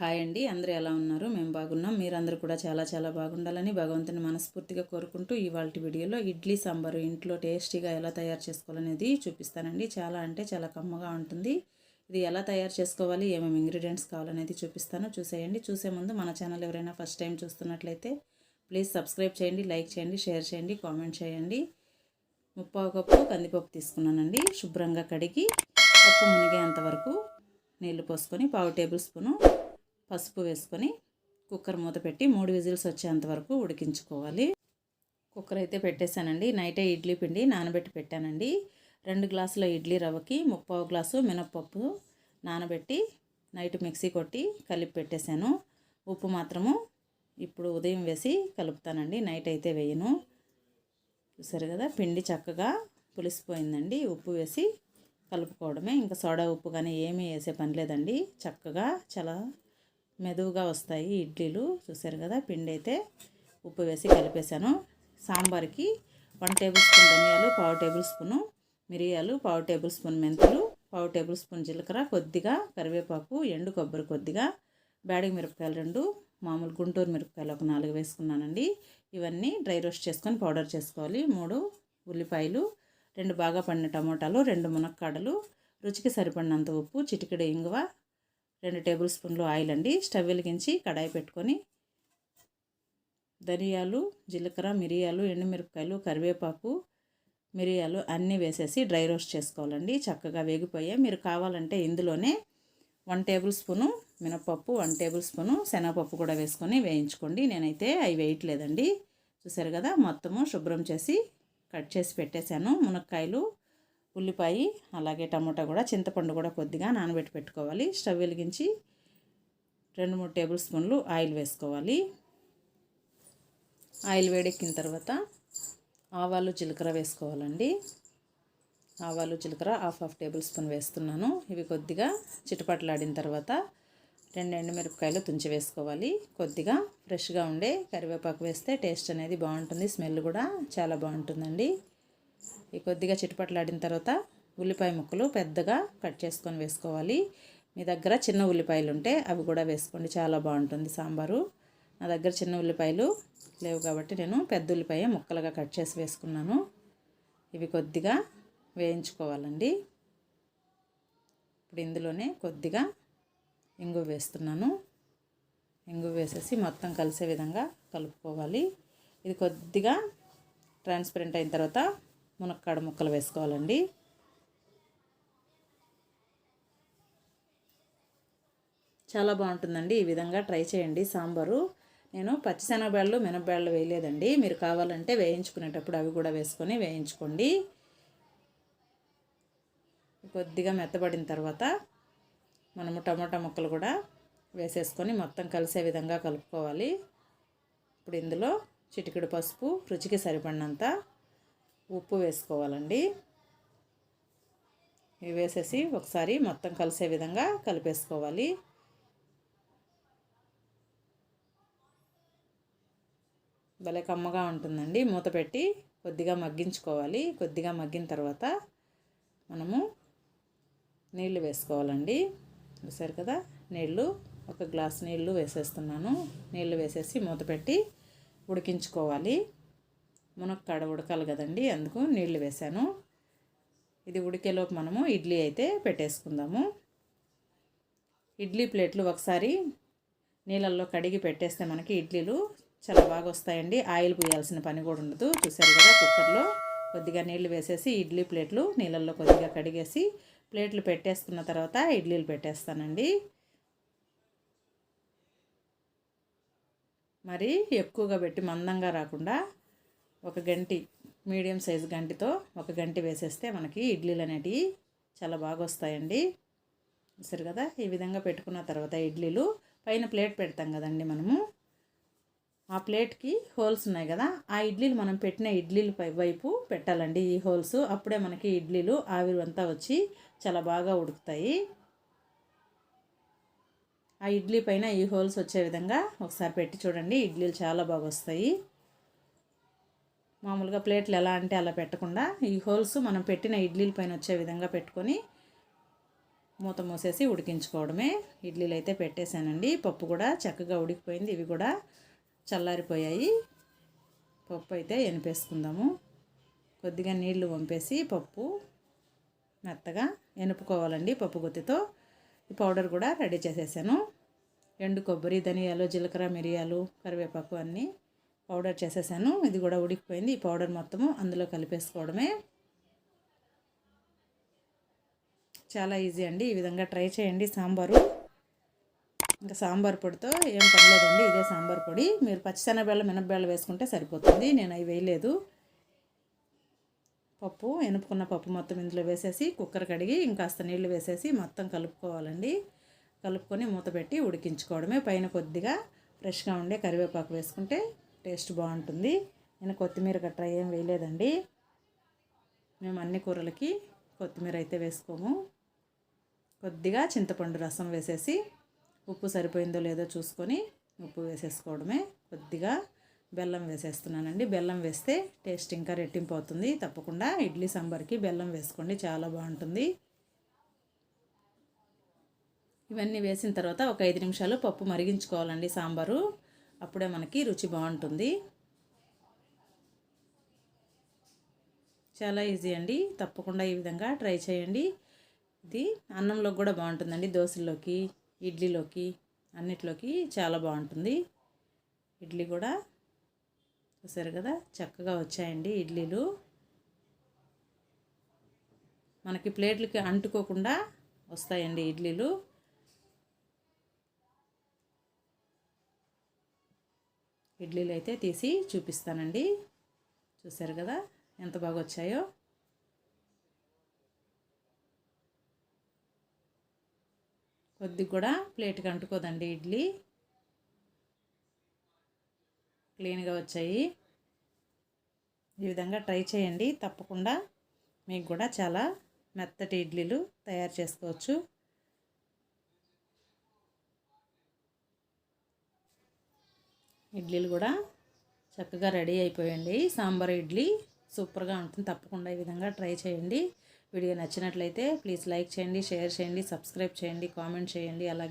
Hi అండి అందరూ ఎలా ఉన్నారు? మేము బాగున్నాం. మీరందరూ కూడా చాలా చాలా బాగుండాలని భగవంతుని మనస్ఫూర్తిగా కోరుకుంటూ ఇవాళ వీడియోలో ఇడ్లీ సాంబారు ఇంట్లో టేస్టీగా ఎలా తయారు చేసుకోవాలనేది చూపిస్తానండి. చాలా అంటే చాలా కమ్మగా ఉంటుంది. ఇది ఎలా తయారు చేసుకోవాలి? ఏమేమి ఇంగ్రీడియంట్స్ కావాలనేది చూపిస్తాను. చూసేయండి. చూసే ముందు మన ఛానల్ ఎవరైనా ఫస్ట్ టైం చూస్తున్నట్లయితే ప్లీజ్ సబ్స్క్రైబ్ చేయండి లైక్ చేయండి షేర్ చేయండి కామెంట్ చేయండి. ముప్పావు కప్పు కందిపప్పు తీసుకున్నానండి. శుభ్రంగా కడిగి పప్పు మునిగేంత వరకు నీళ్ళు పోసుకొని పావు టేబుల్ స్పూను పసుపు వేసుకొని కుక్కర్ మూత పెట్టి మూడు విజిల్స్ వచ్చేంత వరకు ఉడికించుకోవాలి. కుక్కర్ అయితే పెట్టేశానండి. నైటే ఇడ్లీ పిండి నానబెట్టి పెట్టానండి. రెండు గ్లాసుల ఇడ్లీ రవ్వకి ముప్పావు గ్లాసు మినప్పప్పు నానబెట్టి నైట్ మిక్సీ కొట్టి కలిపి పెట్టేశాను. ఉప్పు మాత్రము ఇప్పుడు ఉదయం వేసి కలుపుతానండి. నైట్ అయితే వేయను. చూసారు కదా పిండి చక్కగా పులిసిపోయిందండి. ఉప్పు వేసి కలుపుకోవడమే. ఇంకా సోడా ఉప్పు కానీ ఏమీ వేసే పని లేదండి. చక్కగా చాలా మెదువుగా వస్తాయి ఇడ్లీలు. చూసారు కదా పిండి అయితే ఉప్పు వేసి కలిపేశాను. సాంబార్కి వన్ టేబుల్ స్పూన్ ధనియాలు పావు టేబుల్ స్పూను మిరియాలు పావు టేబుల్ స్పూన్ మెంతులు పావు టేబుల్ స్పూన్ జీలకర్ర కొద్దిగా కరివేపాకు ఎండు కొబ్బరి కొద్దిగా బ్యాడిగ మిరపకాయలు రెండు మామూలు గుంటూరు మిరపకాయలు ఒక నాలుగు వేసుకున్నానండి. ఇవన్నీ డ్రై రోస్ట్ చేసుకొని పౌడర్ చేసుకోవాలి. మూడు ఉల్లిపాయలు రెండు బాగా పండిన టమోటాలు రెండు మునక్కాడలు రుచికి సరిపడినంత ఉప్పు చిటికెడు ఇంగువ రెండు టేబుల్ స్పూన్లు ఆయిల్ అండి. స్టవ్ వెలిగించి కడాయి పెట్టుకొని ధనియాలు జీలకర్ర మిరియాలు ఎండుమిరపకాయలు కరివేపాకు మిరియాలు అన్నీ వేసేసి డ్రై రోస్ట్ చేసుకోవాలండి. చక్కగా వేగిపోయాయి. మీరు కావాలంటే ఇందులోనే వన్ టేబుల్ స్పూను మినపప్పు వన్ టేబుల్ స్పూను శనగపప్పు కూడా వేసుకొని వేయించుకోండి. నేనైతే అవి వేయట్లేదండి. చూసారు కదా మొత్తము శుభ్రం చేసి కట్ చేసి పెట్టేశాను. మునక్కాయలు ఉల్లిపాయ అలాగే టమోటా కూడా చింతపండు కూడా కొద్దిగా నానబెట్టి పెట్టుకోవాలి. స్టవ్ వెలిగించి రెండు మూడు టేబుల్ స్పూన్లు ఆయిల్ వేసుకోవాలి. ఆయిల్ వేడెక్కిన తర్వాత ఆవాలు జీలకర్ర వేసుకోవాలండి. ఆవాలు జీలకర్ర హాఫ్ హాఫ్ టేబుల్ స్పూన్ వేస్తున్నాను. ఇవి కొద్దిగా చిటపట్లాడిన తర్వాత రెండు ఎండుమిరపకాయలు తుంచి వేసుకోవాలి. కొద్దిగా ఫ్రెష్గా ఉండే కరివేపాకు వేస్తే టేస్ట్ అనేది బాగుంటుంది. స్మెల్ కూడా చాలా బాగుంటుందండి. ఈ కొద్దిగా చిటపట్లాడిన తర్వాత ఉల్లిపాయ ముక్కలు పెద్దగా కట్ చేసుకొని వేసుకోవాలి. మీ దగ్గర చిన్న ఉల్లిపాయలు ఉంటే అవి కూడా వేసుకోండి. చాలా బాగుంటుంది సాంబారు. నా దగ్గర చిన్న ఉల్లిపాయలు లేవు కాబట్టి నేను పెద్ద ఉల్లిపాయ ముక్కలుగా కట్ చేసి వేసుకున్నాను. ఇవి కొద్దిగా వేయించుకోవాలండి. ఇప్పుడు ఇందులోనే కొద్దిగా ఇంగు వేస్తున్నాను. ఇంగు వేసేసి మొత్తం కలిసే విధంగా కలుపుకోవాలి. ఇది కొద్దిగా ట్రాన్స్పరెంట్ అయిన తర్వాత మునక్కాడ ముక్కలు వేసుకోవాలండి. చాలా బాగుంటుందండి. ఈ విధంగా ట్రై చేయండి సాంబారు. నేను పచ్చిశనగబేళ్ళు మినపబేళ్ళు వేయలేదండి. మీరు కావాలంటే వేయించుకునేటప్పుడు అవి కూడా వేసుకొని వేయించుకోండి. కొద్దిగా మెత్తబడిన తర్వాత మనము టమాటా ముక్కలు కూడా వేసేసుకొని మొత్తం కలిసే విధంగా కలుపుకోవాలి. ఇప్పుడు ఇందులో చిటికెడు పసుపు రుచికి సరిపడినంత ఉప్పు వేసుకోవాలండి. ఇవి వేసేసి ఒకసారి మొత్తం కలిసే విధంగా కలిపేసుకోవాలి. భలే కమ్మగా ఉంటుందండి. మూత పెట్టి కొద్దిగా మగ్గించుకోవాలి. కొద్దిగా మగ్గిన తర్వాత మనము నీళ్ళు వేసుకోవాలండి. చూసారు కదా? నీళ్ళు ఒక గ్లాస్ నీళ్ళు వేసేస్తున్నాను. నీళ్ళు వేసేసి మూత పెట్టి ఉడికించుకోవాలి. మునక్కాడ ఉడకాలి కదండి అందుకు నీళ్ళు వేసాను ఇది ఉడికేలోపు మనము ఇడ్లీ అయితే పెట్టేసుకుందాము. ఇడ్లీ ప్లేట్లు ఒకసారి నీళ్ళల్లో కడిగి పెట్టేస్తే మనకి ఇడ్లీలు చాలా బాగా వస్తాయండి. ఆయిల్ పోయాల్సిన పని కూడా ఉండదు. చూసారు కదా కుక్కర్లో కొద్దిగా నీళ్ళు వేసేసి ఇడ్లీ ప్లేట్లు నీళ్ళల్లో కొద్దిగా కడిగేసి ప్లేట్లు పెట్టేసుకున్న తర్వాత ఇడ్లీలు పెట్టేస్తానండి. మరి ఎక్కువగా పెట్టి మందంగా రాకుండా ఒక గంటి మీడియం సైజు గంటితో ఒక గంటి వేసేస్తే మనకి ఇడ్లీలు అనేటివి చాలా బాగా వస్తాయండి. సరే కదా? ఈ విధంగా పెట్టుకున్న తర్వాత ఇడ్లీలు. పైన ప్లేట్ పెడతాం కదండి మనము. ఆ ప్లేట్కి హోల్స్ ఉన్నాయి కదా? ఆ ఇడ్లీలు మనం పెట్టిన ఇడ్లీలు పై వైపు పెట్టాలండి ఈ హోల్స్. అప్పుడే మనకి ఇడ్లీలు ఆవిరి అంతా వచ్చి చాలా బాగా ఉడుకుతాయి. ఆ ఇడ్లీ పైన ఈ హోల్స్ వచ్చే విధంగా ఒకసారి పెట్టి చూడండి. ఇడ్లీలు చాలా బాగా వస్తాయి. మామూలుగా ప్లేట్లు ఎలా అంటే అలా పెట్టకుండా ఈ హోల్స్ మనం పెట్టిన ఇడ్లీల పైన వచ్చే విధంగా పెట్టుకొని మూత మూసేసి ఉడికించుకోవడమే. ఇడ్లీలు అయితే పెట్టేశానండి. పప్పు కూడా చక్కగా ఉడికిపోయింది. ఇవి కూడా చల్లారిపోయాయి. పప్పు అయితే ఎనిపేసుకుందాము. కొద్దిగా నీళ్ళు వంపేసి పప్పు మెత్తగా ఎనుపుకోవాలండి పప్పు గుత్తితో. ఈ పౌడర్ కూడా రెడీ చేసేసాను. ఎండు కొబ్బరి ధనియాలు జీలకర్ర మిరియాలు కరివేపాకు అన్నీ పౌడర్ చేసేసాను. ఇది కూడా ఉడికిపోయింది. ఈ పౌడర్ మొత్తము అందులో కలిపేసుకోవడమే. చాలా ఈజీ అండి. ఈ విధంగా ట్రై చేయండి సాంబారు. ఇంకా సాంబార్ పొడితో ఏం పర్లేదండి ఇదే సాంబార్ పొడి. మీరు పచ్చిశనగబెల్ల మినపబెల్ల వేసుకుంటే సరిపోతుంది. నేను అవి వేయలేదు. పప్పు ఎనుపుకున్న పప్పు మొత్తం ఇందులో వేసేసి కుక్కర్ కడిగి ఇంకాస్త నీళ్ళు వేసేసి మొత్తం కలుపుకోవాలండి. కలుపుకొని మూత పెట్టి ఉడికించుకోవడమే. పైన కొద్దిగా ఫ్రెష్గా ఉండే కరివేపాకు వేసుకుంటే టేస్ట్ బాగుంటుంది. నేను కొత్తిమీర గట్రా ఏం వేయలేదండి. మేము అన్ని కూరలకి కొత్తిమీర అయితే వేసుకోము. కొద్దిగా చింతపండు రసం వేసేసి ఉప్పు సరిపోయిందో లేదో చూసుకొని ఉప్పు వేసేసుకోవడమే. కొద్దిగా బెల్లం వేసేస్తున్నానండి. బెల్లం వేస్తే టేస్ట్ ఇంకా రెట్టింపు అవుతుంది. తప్పకుండా ఇడ్లీ సాంబార్కి బెల్లం వేసుకోండి. చాలా బాగుంటుంది. ఇవన్నీ వేసిన తర్వాత ఒక ఐదు నిమిషాలు పప్పు మరిగించుకోవాలండి సాంబారు. అప్పుడే మనకి రుచి బాగుంటుంది. చాలా ఈజీ అండి. తప్పకుండా ఈ విధంగా ట్రై చేయండి. ఇది అన్నంలో కూడా బాగుంటుందండి. దోశల్లోకి ఇడ్లీలోకి అన్నిట్లోకి చాలా బాగుంటుంది. ఇడ్లీ కూడా చూసారు కదా చక్కగా వచ్చాయండి ఇడ్లీలు. మనకి ప్లేట్లకి అంటుకోకుండా వస్తాయండి ఇడ్లీలు. ఇడ్లీలు అయితే తీసి చూపిస్తానండి. చూసారు కదా? ఎంత బాగా వచ్చాయో కొద్దిగా కూడా ప్లేట్కి అంటుకోదండి ఇడ్లీ. క్లీన్గా వచ్చాయి. ఈ విధంగా ట్రై చేయండి. తప్పకుండా మీకు కూడా చాలా మెత్తటి ఇడ్లీలు తయారు చేసుకోవచ్చు. ఇడ్లీలు కూడా చక్కగా రెడీ అయిపోయండి. సాంబార్ ఇడ్లీ సూపర్గా ఉంటుంది. తప్పకుండా ఈ విధంగా ట్రై చేయండి. వీడియో నచ్చినట్లయితే ప్లీజ్ లైక్ చేయండి షేర్ చేయండి సబ్స్క్రైబ్ చేయండి కామెంట్ చేయండి. అలాగే